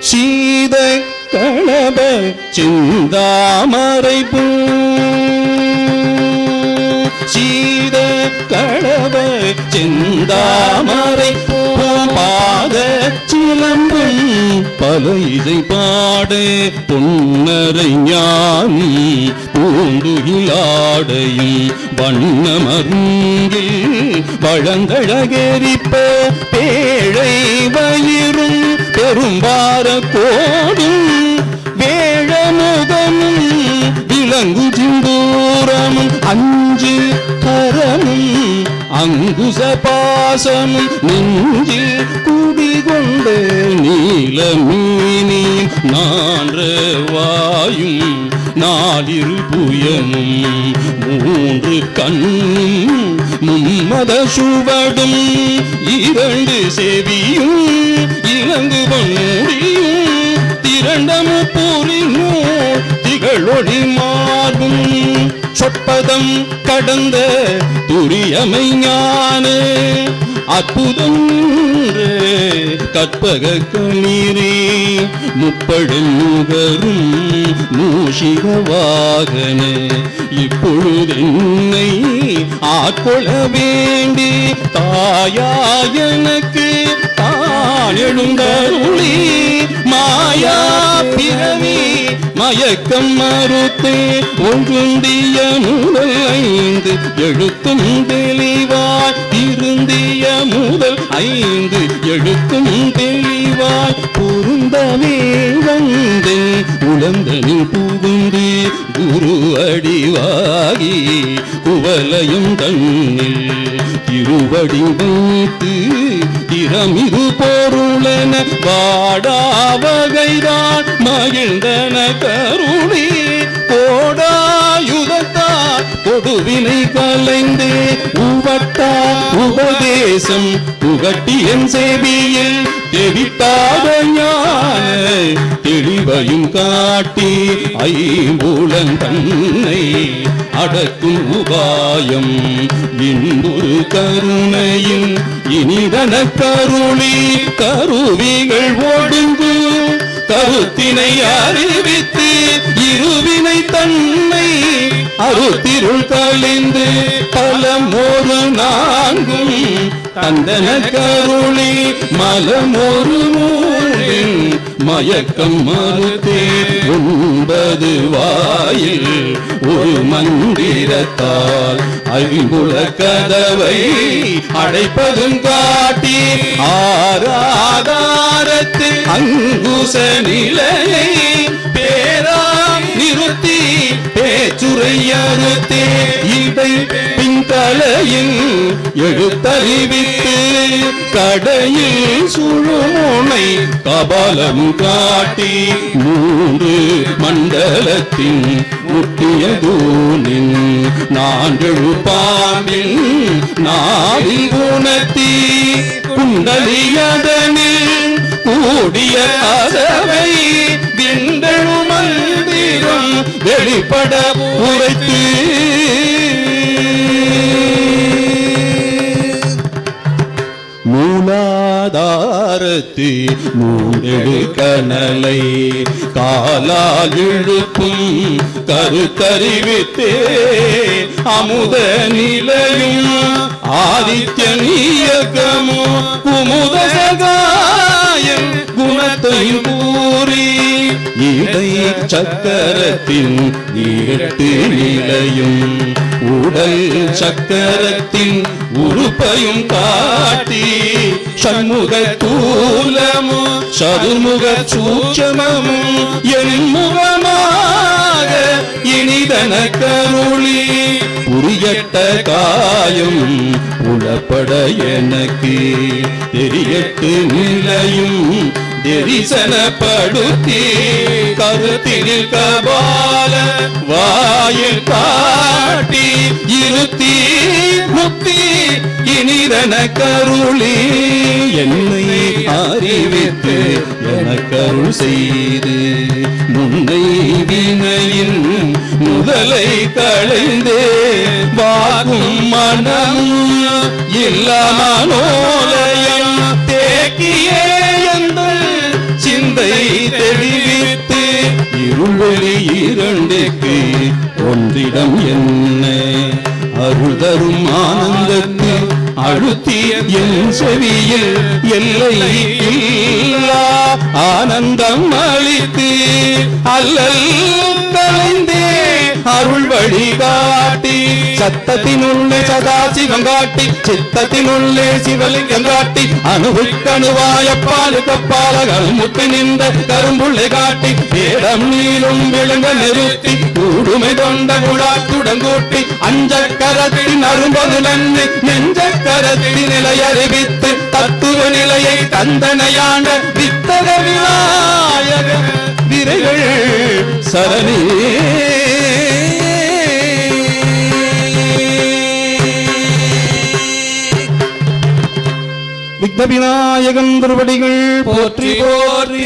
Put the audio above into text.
சீத கணப சிந்தாமரை பூ சீத களப சிந்தாமரை பூ பாத சிலம்பும் பல இசை பாடு. பொன்னரை ஞானி பூந்துகிலாடையும் வண்ணமருங்கில் வழங்கழகெரிப்ப பேழை வயிறு பெரும்பார கோடும் வேழமுகமும் விலங்கு அஞ்சு கரமும் அங்குச பாசமும் நெஞ்சில் குடிகொண்ட நீல மீனின் நான்ற வாயும் நாலிரு புயமும் மூன்று கண்ணும் மும்மத சுவடும் இரண்டு செவியும் இலங்கு பொன்முடியும் திரண்டமு பொறியும் திகழொளி மாறும் சொற்பதம் கடந்த துரியமை ஞானே. அற்புதம் கற்பக கணீரே முப்படல் நுகரும் மூஷிக வாகன. இப்பொழுதென்னை ஆட்கொள்ள வேண்டி தாயா எனக்கு தான் எழுந்தருளி மாயா பிறவி மயக்கம் மறுத்தே ஒன்றுந்திய முதல் ஐந்து எழுத்தும் தெளிவாய் ஐந்து எழுத்தும் தெளிவாய் பொருந்தவே வந்தேன் உழந்தனில் புகுந்து குரு அடிவாகி குவலையும் தண்ணில் திருவடி வைத்து திறமிரு பொருளென வாடாவகைதான் மகிழ்ந்தன கருணி. போடாயுதத்தார் கொடுவினை கலைந்தே உவட்டா உபதேசம் புகட்டி என் செவியில் தெவிட்டாத ஞான தெளிவையும் காட்டி ஐம்பூலன் தன்னை அடக்கும் உபாயம். இன்புறு கருணையின் இனிதன கருளி கருவிகள் ஒடுங்கு. கருத்தினை அறிவித்து இருவினை தன்னை அருத்திருள் கழிந்து பலம் ஒரு நான்கும். தந்தன கருளி மலமோரு மூன்றின். மயக்கம் மறுத்தே ஒன்பது வாயில். ஒரு மந்திரத்தால் ஐம்புல கதவை அடைப்பதும் காட்டி ஆராதாரத்து அங்குச நிலையை சுரையறுத்தே இதை பின்தலையின் எழுத்தறிவித்து கடையில் சுழுமுனை கபாலம் காட்டி மூன்று மண்டலத்தின் முட்டியதூனின் நான்கு பாம்பில் பாம்பின் நாவில் குணத்தி குண்டலியதனில் கூடிய கதவை விண்டழு மந்திரம் வெளிப்பட உரைத்து. மூலாதாரத்து மூடெடு கனலை காலால் இழுக்கும் கருத்தறிவித்தே அமுத நிலையும் ஆதித்ய நீயகமோ குமுத சகாயம் குணத்தையும் கூறி. இடை சக்கரத்தின் எட்டு நிலையும் உடல் சக்கரத்தின் உறுப்பையும் காட்டி சண்முக தூலமும் சதுர்முக சூட்சமும் எண்முகமாக இனிதன கருளி. புரியட்ட காயம் உளப்பட எனக்கு தெரியட்டு நிலையும் தரிசனப்படுத்தி கருத்தில் கபால வாயில் காட்டி இருத்தி முத்தி இனிதன கருளி என்னை அறிவித்து எனக்கருள் செய்து முன்னை வினையின் முதலை களைந்தே வாகும் மனம் இல்லாமலோலயம் தேக்கியே இடம் என்ன அருள் தரும் ஆனந்தத்து அழுத்திய என் செவியில் எல்லை ஆனந்தம் அளித்து அல்லல் கலைந்தே அருள் வழிகாட்டி சத்தத்தினுள்ளே சதாசிவம் காட்டி சித்தத்தினுள்ளே சிவலிங்கம் காட்டி அணுவுக்கணுவாய பாலு கப்பாலகள் முத்தி நின்ற கரும்புள்ளை காட்டி வேடம் நீளும் விழுங்க நிறுத்தி கூடுமை கொண்ட குழாத்துடன் கூட்டி அஞ்ச அரும்பது நன்றி நெஞ்ச நிலை அறிவித்து தத்துவ நிலையை தந்தனையான வித்தக விநாயக விரைகள் சரணி. விக்ன விநாயகன் திருவடிகள் போற்றி போற்றி.